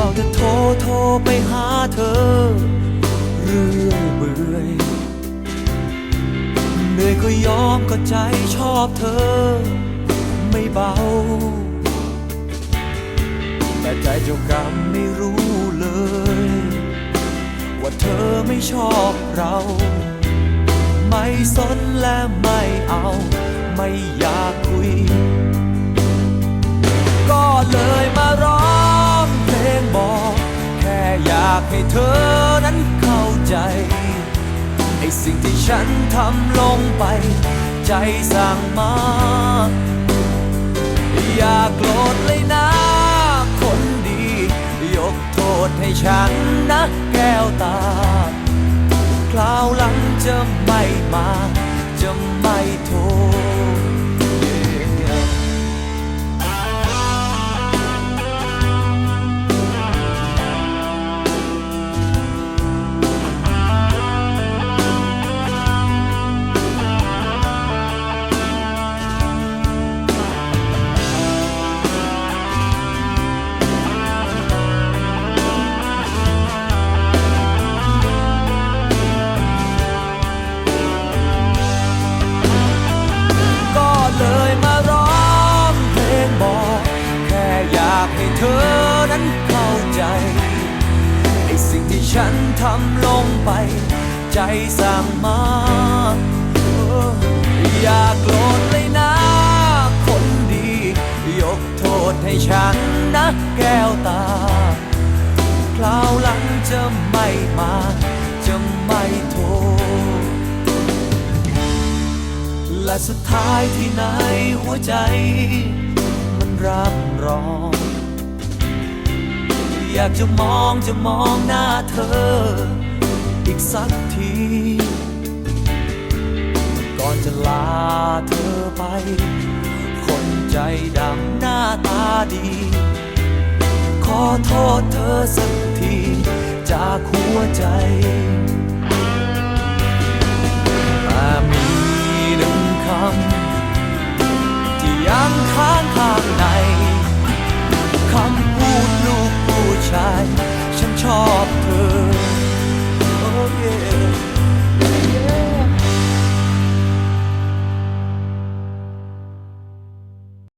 เฝ้าจะโทรโทรไปหาเธอ เรื่อยเบื่อยเหนื่อยก็ยอมก็ใจชอบเธอ ไม่เบา แต่ใจเจ้ากรรมไม่รู้เลย ว่าเธอไม่ชอบเรา ไม่สนและไม่เอา ไม่อยากคุย ก็เลย ให้เธอนั้นเข้าใจไอ้สิ่งที่ฉันทำลงไป ใจสั่งมา อย่าโกรธเลยนะ คนดี ยกโทษให้ฉันนะแก้วตา คราวหลังจะไม่มา ฉันทำลงไป ใจสั่งมาอออย่าโกรธเลยนะ คนดี ยกโทษให้ฉันนะแก้วตา คราวหลังจะไม่มา จะไม่โทษ และสุดท้ายที่ไหนหัวใจ อยากจะมองจะมองหน้าเธอ อีกสักที ก่อนจะลาเธอไป คนใจดำหน้าตาดี ขอโทษเธอสักที จากหัวใจ